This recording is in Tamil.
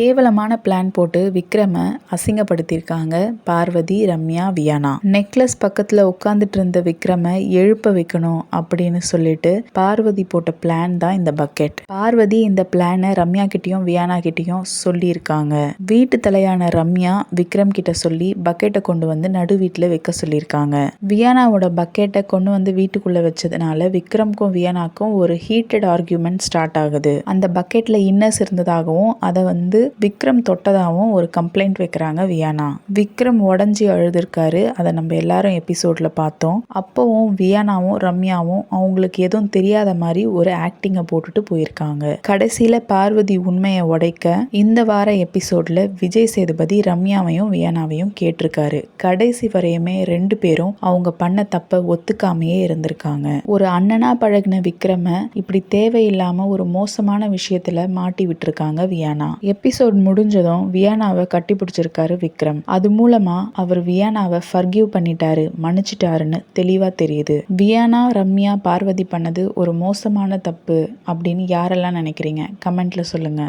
கேவலமான பிளான் போட்டு விக்ரம அசிங்கப்படுத்தியிருக்காங்க பார்வதி ரம்யா வியானா. நெக்லஸ் பக்கத்துல உட்காந்துட்டு இருந்த விக்ரம எழுப்ப வைக்கணும் அப்படின்னு சொல்லிட்டு பார்வதி போட்ட பிளான் தான் இந்த பக்கெட் பார்வதி இந்த பிளானை ரம்யா கிட்டயும் வியானா கிட்டயும் சொல்லியிருக்காங்க. வீட்டு தலையான ரம்யா விக்ரம் கிட்ட சொல்லி பக்கெட்டை கொண்டு வந்து நடு வீட்டில் வைக்க சொல்லியிருக்காங்க. வியானாவோட பக்கெட்டை கொண்டு வந்து வீட்டுக்குள்ள வச்சதுனால விக்ரம்க்கும் வியானாக்கும் ஒரு ஹீட்டட் ஆர்கியூமெண்ட் ஸ்டார்ட் ஆகுது. அந்த பக்கெட்ல இன்னஸ் இருந்ததாகவும் அதை வந்து விக்ரம் தொட்டதாகவும் ஒரு கம்ப்ளைண்ட் வைக்கிறாங்க வியானா. விக்ரம் உடஞ்சி அழுதுருக்காரு. அதை நம்ம எல்லாரும் எபிசோட்ல பார்த்தோம். அப்போவும் வியானாவும் ரம்யாவும் அவங்களுக்கு எதுவும் தெரியாத மாதிரி ஒரு ஆக்டிங்கை போட்டுட்டு போயிருக்காங்க. கடைசியில் பார்வதி உண்மையை உடைக்க இந்த வார எபிசோட்ல விஜய் சேதுபதி ரம்யாவையும் வியானாவையும் கேட்டிருக்காரு. கடைசி வரையுமே ரெண்டு பேரும் அவங்க பண்ண தப்பை ஒத்துக்காமையே இருந்திருக்காங்க. ஒரு அண்ணனா பழகின விக்ரம இப்படி தேவையில்லாம ஒரு மோசமான விஷயத்துல மாட்டி விட்டுருக்காங்க வியானா. எபிசோட் முடிஞ்சதும் வியானாவை கட்டி பிடிச்சிருக்காரு விக்ரம். அது மூலமா அவர் வியானாவை ஃபர்கியூ பண்ணிட்டாரு மன்னிச்சிட்டாருன்னு தெளிவா தெரியுது. வியானா ரம்யா பார்வதி பண்ணது ஒரு மோசமான தப்பு அப்படின்னு யாரெல்லாம் நினைக்கிறீங்க? கமெண்ட்ல சொல்லுங்க.